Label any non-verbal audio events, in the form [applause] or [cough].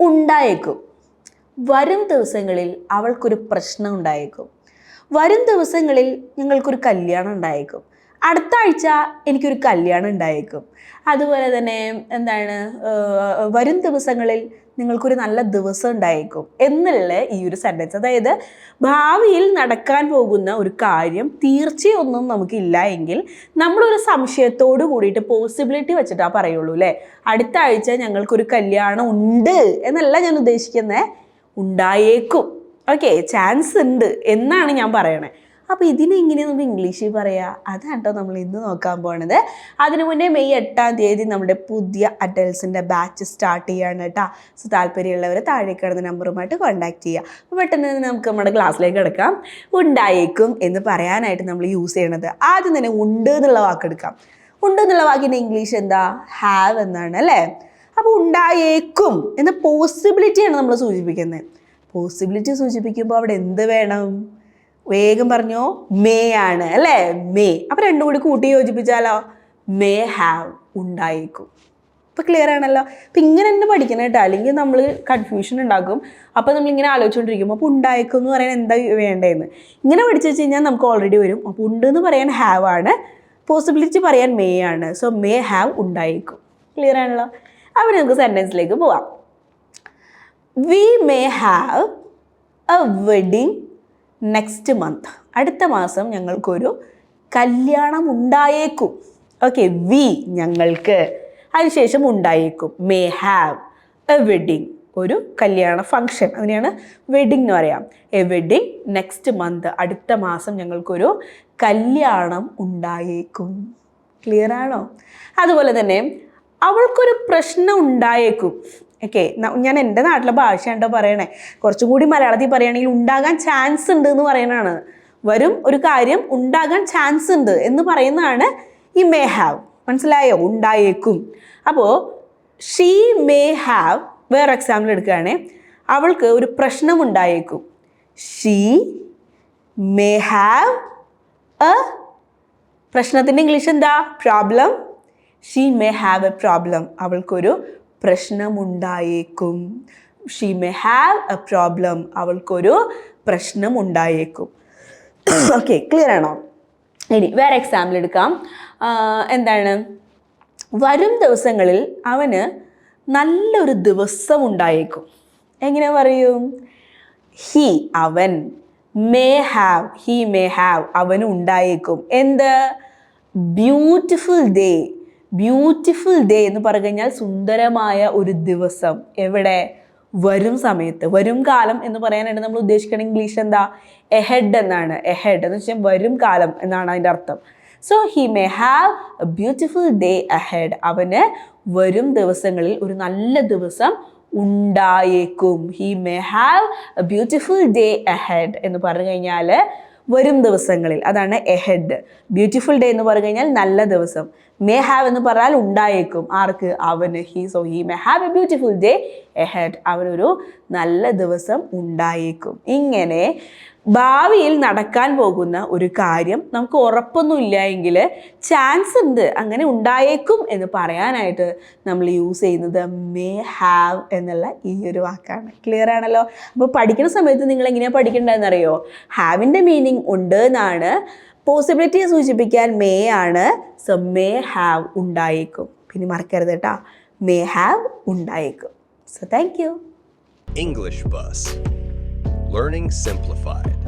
ഉണ്ടായേക്കും. വരും ദിവസങ്ങളിൽ അവൾക്കൊരു പ്രശ്നം ഉണ്ടായേക്കും. വരും ദിവസങ്ങളിൽ ഞങ്ങൾക്കൊരു കല്യാണം ഉണ്ടായേക്കും. അടുത്ത ആഴ്ച എനിക്കൊരു കല്യാണം ഉണ്ടായേക്കും. അതുപോലെ തന്നെ എന്താണ് വരും ദിവസങ്ങളിൽ നിങ്ങൾക്കൊരു നല്ല ദിവസം ഉണ്ടായേക്കും എന്നുള്ള ഈ ഒരു സെന്റൻസ് അതായത് ഭാവിയിൽ നടക്കാൻ പോകുന്ന ഒരു കാര്യം തീർച്ചയൊന്നും നമുക്കില്ല എങ്കിൽ നമ്മളൊരു സംശയത്തോട് കൂടിയിട്ട് പോസിബിലിറ്റി വെച്ചിട്ടാ പറയുള്ളൂ അല്ലേ അടുത്ത ആഴ്ച ഞങ്ങൾക്കൊരു കല്യാണം ഉണ്ട് എന്നല്ല ഞാൻ ഉദ്ദേശിക്കുന്നത് ഉണ്ടായേക്കും. ഓക്കെ ചാൻസ് ഉണ്ട് എന്നാണ് ഞാൻ പറയണേ. അപ്പോൾ ഇതിനെ ഇങ്ങനെ നമുക്ക് ഇംഗ്ലീഷിൽ പറയാം. അതാണ് കേട്ടോ നമ്മൾ ഇന്ന് നോക്കാൻ പോണത്. അതിനു മുന്നേ മെയ് എട്ടാം തീയതി നമ്മുടെ പുതിയ അഡൽസിന്റെ ബാച്ച് സ്റ്റാർട്ട് ചെയ്യാണ് കേട്ടോ സോ താല്പര്യമുള്ളവർ താഴെ കിടന്ന നമ്പറുമായിട്ട് കോൺടാക്ട് ചെയ്യുക അപ്പോൾ പെട്ടെന്ന് തന്നെ നമുക്ക് നമ്മുടെ ക്ലാസ്സിലേക്ക് കിടക്കാം. ഉണ്ടായേക്കും എന്ന് പറയാനായിട്ട് നമ്മൾ യൂസ് ചെയ്യണത്. ആദ്യം തന്നെ ഉണ്ട് എന്നുള്ള വാക്കെടുക്കാം ഉണ്ട് എന്നുള്ള വാക്കിന്റെ ഇംഗ്ലീഷ് എന്താ? ഹാവ് എന്നാണ് അല്ലേ? അപ്പോൾ ഉണ്ടായേക്കും എന്ന പോസിബിലിറ്റിയാണ് നമ്മൾ സൂചിപ്പിക്കുന്നത്. പോസിബിലിറ്റി സൂചിപ്പിക്കുമ്പോൾ അവിടെ എന്ത് വേണം? വേഗം പറഞ്ഞോ മേ ആണ് അല്ലേ? മേ അപ്പം രണ്ടും കൂടി കൂട്ടി യോജിപ്പിച്ചാലോ? മേ ഹാവ് ഉണ്ടായേക്കും. ഇപ്പം ക്ലിയർ ആണല്ലോ? അപ്പം ഇങ്ങനെ തന്നെ പഠിക്കണം കേട്ടോ. അല്ലെങ്കിൽ നമ്മൾ കൺഫ്യൂഷൻ ഉണ്ടാക്കും. അപ്പോൾ നമ്മളിങ്ങനെ ആലോചിച്ചുകൊണ്ടിരിക്കും അപ്പോൾ ഉണ്ടായേക്കും എന്ന് പറയാൻ എന്താ വേണ്ടതെന്ന് ഇങ്ങനെ പഠിച്ചു വെച്ച് കഴിഞ്ഞാൽ നമുക്ക് ഓൾറെഡി വരും. അപ്പോൾ ഉണ്ട് എന്ന് പറയാൻ ഹാവ് ആണ്. പോസിബിലിറ്റി പറയാൻ മേ ആണ്. സോ മേ ഹാവ് ഉണ്ടായേക്കും. ക്ലിയർ ആണല്ലോ? അപ്പോൾ നമുക്ക് സെന്റൻസിലേക്ക് പോവാം. We may have a wedding next month അടുത്ത മാസം ഞങ്ങൾക്കൊരു കല്യാണം ഉണ്ടായേക്കും. ഓക്കെ വി ഞങ്ങൾക്ക് അതിനുശേഷം ഉണ്ടായേക്കും. മേ ഹാവ് എ വെഡിങ് ഒരു കല്യാണ ഫംഗ്ഷൻ അതിനെയാണ് വെഡിങ് എന്ന് പറയാം. എ വെഡിങ് നെക്സ്റ്റ് മന്ത് അടുത്ത മാസം ഞങ്ങൾക്കൊരു കല്യാണം ഉണ്ടായേക്കും. ക്ലിയർ ആണോ? അതുപോലെ തന്നെ അവൾക്കൊരു പ്രശ്നം ഉണ്ടായേക്കും. ഓക്കെ ഞാൻ എന്റെ നാട്ടിലെ ഭാഷ ഉണ്ടോ പറയണേ? കുറച്ചും കൂടി മലയാളത്തിൽ പറയുകയാണെങ്കിൽ ഉണ്ടാകാൻ ചാൻസ് ഉണ്ട് എന്ന് പറയുന്നതാണ്. വരും ഒരു കാര്യം ഉണ്ടാകാൻ ചാൻസ് ഉണ്ട് എന്ന് പറയുന്നതാണ് ഈ മേ ഹാവ് മനസ്സിലായോ? ഉണ്ടായേക്കും. അപ്പോൾ ഷീ മേ ഹാവ് വേറെ എക്സാമ്പിൾ എടുക്കുകയാണെ. അവൾക്ക് ഒരു പ്രശ്നം ഉണ്ടായേക്കും. ഷീ മേ ഹാവ് എ പ്രശ്നത്തിന്റെ ഇംഗ്ലീഷ് എന്താ? Problem she may have a problem അവൾക്കൊരു പ്രശ്നമുണ്ടായേക്കും. She may have a problem അവൾക്കൊരു പ്രശ്നം ഉണ്ടായേക്കും ഓക്കെ [coughs] ക്ലിയർ ആണോ? ഇനി വേറെ എക്സാമ്പിൾ എടുക്കാം. എന്താണ്? വരും ദിവസങ്ങളിൽ അവന് നല്ലൊരു ദിവസം ഉണ്ടായേക്കും എങ്ങനെ പറയും? ഹി അവൻ may have he may have അവന് ഉണ്ടായേക്കും എന്ത്? ബ്യൂട്ടിഫുൾ ഡേ ബ്യൂട്ടിഫുൾ ഡേ എന്ന് പറഞ്ഞു കഴിഞ്ഞാൽ സുന്ദരമായ ഒരു ദിവസം. എവിടെ? വരും സമയത്ത്. വരും കാലം എന്ന് പറയാനായിട്ട് നമ്മൾ ഉദ്ദേശിക്കുന്ന ഇംഗ്ലീഷ് എന്താ? എഹെഡ് എന്നാണ്. എഹെഡ് എന്ന് വെച്ചാൽ വരും കാലം എന്നാണ് അതിന്റെ അർത്ഥം. So he may have a beautiful day ahead അവന് വരും ദിവസങ്ങളിൽ ഒരു നല്ല ദിവസം ഉണ്ടായേക്കും. He may have a beautiful day ahead എന്ന് പറഞ്ഞു കഴിഞ്ഞാൽ വരും ദിവസങ്ങളിൽ. അതാണ് എഹെഡ് ബ്യൂട്ടിഫുൾ ഡേ എന്ന് പറഞ്ഞു കഴിഞ്ഞാൽ നല്ല ദിവസം. മേ ഹാവ് എന്ന് പറഞ്ഞാൽ ഉണ്ടായേക്കും. ആർക്ക്? അവന്. He so he may have a beautiful day ahead അവനൊരു നല്ല ദിവസം ഉണ്ടായേക്കും. ഇങ്ങനെ ഭാവിയിൽ നടക്കാൻ പോകുന്ന ഒരു കാര്യം നമുക്ക് ഉറപ്പൊന്നുമില്ല എങ്കിൽ ചാൻസ് ഉണ്ട് അങ്ങനെ ഉണ്ടായേക്കും എന്ന് പറയാനായിട്ട് നമ്മൾ യൂസ് ചെയ്യുന്നത് മേ ഹാവ് എന്നുള്ള ഈ ഒരു വാക്കാണ്. ക്ലിയർ ആണല്ലോ? അപ്പോൾ പഠിക്കുന്ന സമയത്ത് നിങ്ങൾ എങ്ങനെയാണ് പഠിക്കേണ്ടതെന്ന് അറിയോ? ഹാവിന്റെ മീനിങ് ഉണ്ട് എന്നാണ്. പോസിബിലിറ്റിയെ സൂചിപ്പിക്കാൻ മേ ആണ്. സോ മേ ഹാവ് ഉണ്ടായേക്കും. പിന്നെ മറക്കരുത് കേട്ടോ. മേ ഹാവ് ഉണ്ടായേക്കും. So thank you English Bus. Learning Simplified.